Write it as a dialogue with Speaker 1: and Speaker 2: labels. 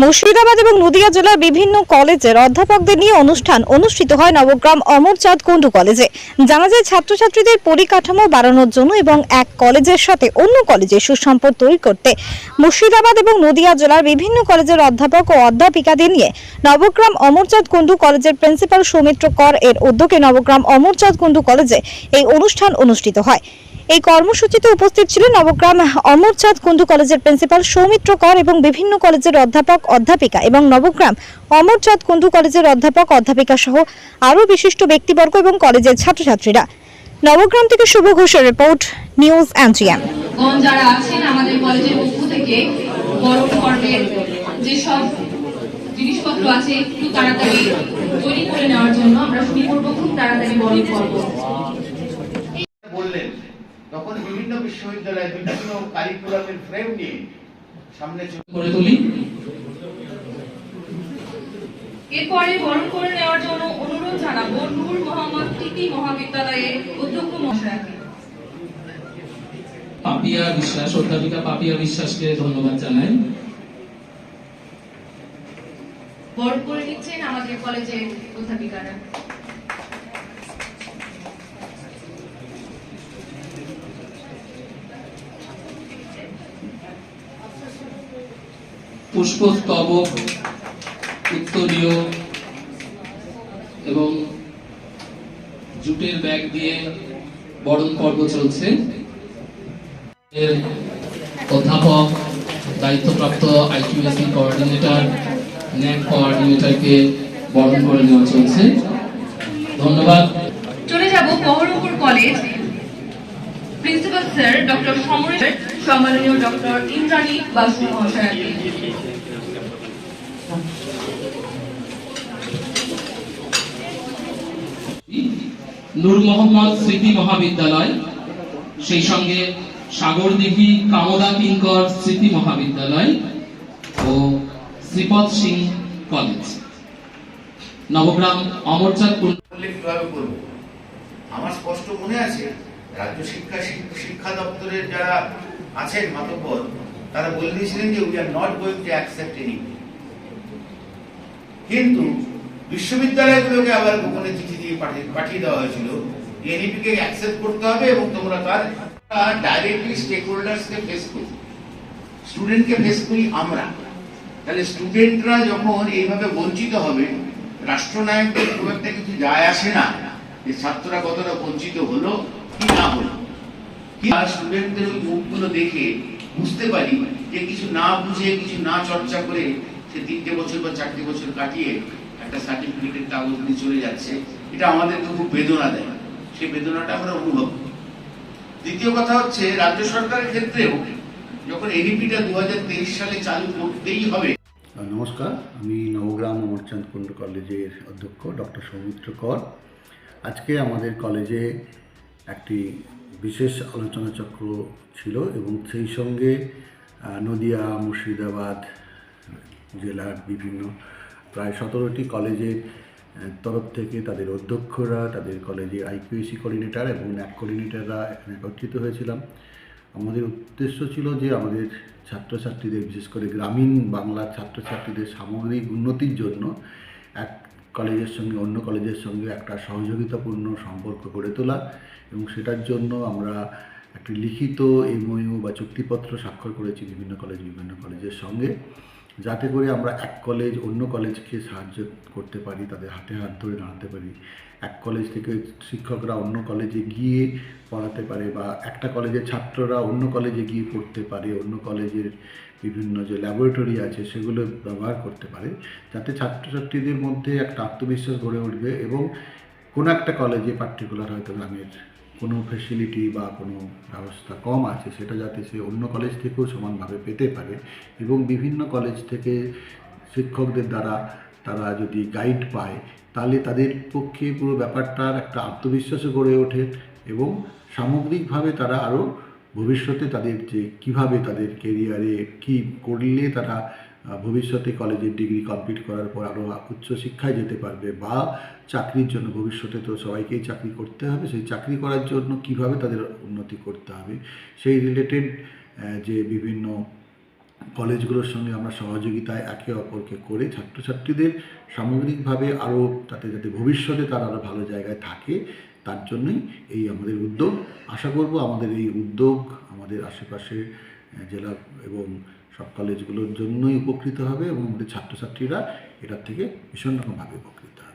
Speaker 1: মুর্শিদাবাদ এবং নদিয়া জেলার বিভিন্ন কলেজের অধ্যাপকদের নিয়ে অনুষ্ঠান অনুষ্ঠিত হয় নবগ্রাম অমরচাঁদ কুণ্ডু কলেজে। জানা যায়, ছাত্রছাত্রীদের পরিকাঠামো বাড়ানোর জন্য এবং এক কলেজের সাথে অন্য কলেজের সুসম্পদ তৈরি করতে। মুর্শিদাবাদ এবং নদিয়া জেলার বিভিন্ন কলেজের অধ্যাপক ও অধ্যাপিকাদের নিয়ে নবগ্রাম অমরচাঁদ কুণ্ডু কলেজের প্রিন্সিপাল সৌমিত্র কর এর উদ্যোগে নবগ্রাম অমরচাঁদ কুণ্ডু কলেজে এই অনুষ্ঠান অনুষ্ঠিত হয়। এই কর্মসূচিতে উপস্থিত ছিলেন নবগ্রাম অমরচাঁদ কুণ্ডু কলেজের প্রিন্সিপাল সৌমিত্র কর এবং বিভিন্ন কলেজের অধ্যাপক, অধ্যাপিকা এবং নবগ্রাম অমরচাঁদ কুণ্ডু কলেজের অধ্যাপক, অধ্যাপিকা সহ আরও বিশিষ্ট ব্যক্তিবর্গ এবং কলেজের ছাত্রছাত্রীরা। নবগ্রাম থেকে শুভ ঘোষের রিপোর্ট, নিউজ
Speaker 2: যেসব জিনিসপত্র আছে, একটু তাড়াতাড়ি তৈরি করে নেওয়ার জন্য আমরা শুরু করব, খুব তাড়াতাড়ি বড় করব
Speaker 3: বিভিন্ন বিশ্ববিদ্যালয়ে বিভিন্ন কারিকুলামের ফ্রেম নিয়ে সামনে
Speaker 4: করে তুলি।
Speaker 2: এরপরে বরণ করে নেওয়ার জন্য অনুরোধ জানাব নূর মোহাম্মদ টিটি মহাবিদ্যালয়ের অধ্যক্ষ মশাইকে
Speaker 4: পাপিয়া বিশ্বাস অধ্যাপিকা পাপিয়া বিশ্বাসকে ধন্যবাদ জানাই।
Speaker 2: বরণ করে নিচ্ছেন আমাদের কলেজের অধ্যাপিকারা।
Speaker 4: পুষ্পস্তবক উত্তরীয় এবং জুটের ব্যাগ দিয়ে বরণ পর্ব চলছে। অধ্যাপক, দায়িত্বপ্রাপ্ত আইকিউএসি কোঅর্ডিনেটর, ন্যাক কোঅর্ডিনেটরকে বরণ করে নেওয়া চলছে। ধন্যবাদ।
Speaker 2: চলে যাব Baharampur college principal sir doctor Samaresh. সম্মাননীয় doctor Indrani Basu মহাশয়াকে।
Speaker 4: নূর মোহাম্মদ স্মৃতি মহাবিদ্যালয় সেই সঙ্গে সাগরদিঘি কামদা কিঙ্কর স্মৃতি মহাবিদ্যালয় ও শ্রীপদ সিং কলেজ। নবগ্রাম অমরচাঁদ কুণ্ড
Speaker 3: করব আমার স্পষ্ট মনে আছে রাজ্য শিক্ষা শিক- শিক্ষা দপ্তরের যারা আছেন মাতব্বর তারা বলে দিয়েছিলেন যে we are not going to accept any কিন্তু বিশ্ববিদ্যালয়গুলোকে আবার গোপনে চিঠি দিয়ে পাঠিয়ে দেওয়া হয়েছিল এনইপি কে অ্যাকসেপ্ট করতে হবে এবং তোমরা তার ডাইরেক্টলি স্টেক হোল্ডার্সকে ফেস করি স্টুডেন্টকে ফেস করি আমরা। তাহলে স্টুডেন্টরা যখন এইভাবে বঞ্চিত হবে, রাষ্ট্রনায়কদের খুব একটা কিছু যায় আসে না যে ছাত্ররা কতটা বঞ্চিত হলো, কি না হলো। স্টুডেন্টদের ওই মুখগুলো দেখে বুঝতে পারি যে কিছু না বুঝে, কিছু না চর্চা করে সে তিনটে বছর বা চারটে বছর কাটিয়ে একটা সার্টিফিকেটের কাগজ নিয়ে চলে যাচ্ছে, এটা আমাদেরকে খুব বেদনা দেয়। সেই বেদনাটা আমরা অনুভব দ্বিতীয় কথা হচ্ছে, রাজ্য সরকারের ক্ষেত্রেও যখন এনইপিটা দু সালে চালু করতেই হবে
Speaker 5: নমস্কার, আমি নবগ্রাম অমরচাঁদ কুণ্ড কলেজের অধ্যক্ষ ডক্টর সৌমিত্র কর। আজকে আমাদের কলেজে একটি বিশেষ আলোচনা চক্র ছিল এবং সেই সঙ্গে নদিয়া, মুর্শিদাবাদ জেলার বিভিন্ন প্রায় সতেরোটি কলেজের তরফ থেকে তাদের অধ্যক্ষরা, তাদের কলেজের আইকিউএসি কোঅর্ডিনেটর এবং ন্যাক কোঅর্ডিনেটররা এখানে একত্রিত হয়েছিলাম। আমাদের উদ্দেশ্য ছিল যে আমাদের ছাত্রছাত্রীদের, বিশেষ করে গ্রামীণ বাংলার ছাত্রছাত্রীদের সামগ্রিক উন্নতির জন্য এক কলেজের সঙ্গে, অন্য কলেজের সঙ্গে একটা সহযোগিতাপূর্ণ সম্পর্ক গড়ে তোলা এবং সেটার জন্য আমরা একটি লিখিত এমওইউ বা চুক্তিপত্র স্বাক্ষর করেছি বিভিন্ন কলেজ, বিভিন্ন কলেজের সঙ্গে। যাতে করে আমরা এক কলেজ অন্য কলেজকে সাহায্য করতে পারি, তাদের হাতে হাত ধরে দাঁড়াতে পারি। এক কলেজ থেকে শিক্ষকরা অন্য কলেজে গিয়ে পড়াতে পারে বা একটা কলেজের ছাত্ররা অন্য কলেজে গিয়ে পড়তে পারে, অন্য কলেজের বিভিন্ন যে ল্যাবরেটরি আছে সেগুলো ব্যবহার করতে পারে। যাতে ছাত্রছাত্রীদের মধ্যে একটা আত্মবিশ্বাস গড়ে উঠবে এবং কোনো একটা কলেজে পার্টিকুলার হয়তো গ্রামের কোনো ফেসিলিটি বা কোনো ব্যবস্থা কম আছে, সেটা যাতে সে অন্য কলেজ থেকেও সমানভাবে পেতে পারে এবং বিভিন্ন কলেজ থেকে শিক্ষকদের দ্বারা তারা যদি গাইড পায়, তাহলে তাদের পক্ষে পুরো ব্যাপারটার একটা আত্মবিশ্বাসও গড়ে ওঠে এবং সামগ্রিকভাবে তারা আরও ভবিষ্যতে তাদের যে কীভাবে তাদের কেরিয়ারে কি করলে তারা ভবিষ্যতে কলেজের ডিগ্রি কমপ্লিট করার পর আরও উচ্চশিক্ষায় যেতে পারবে বা চাকরির জন্য ভবিষ্যতে তো সবাইকেই চাকরি করতে হবে, সেই চাকরি করার জন্য কীভাবে তাদের উন্নতি করতে হবে, সেই রিলেটেড যে বিভিন্ন কলেজগুলোর সঙ্গে আমরা সহযোগিতায় একে অপরকে করে ছাত্রছাত্রীদের সামগ্রিকভাবে আরও তাতে যাতে ভবিষ্যতে তারা আরও ভালো জায়গায় থাকে, তার জন্যই এই আমাদের উদ্যোগ। আশা করব আমাদের এই উদ্যোগ আমাদের আশেপাশে জেলা এবং সব কলেজগুলোর জন্যই উপকৃত হবে এবং আমাদের ছাত্রছাত্রীরা এটার থেকে ভীষণ রকমভাবে উপকৃত হবে।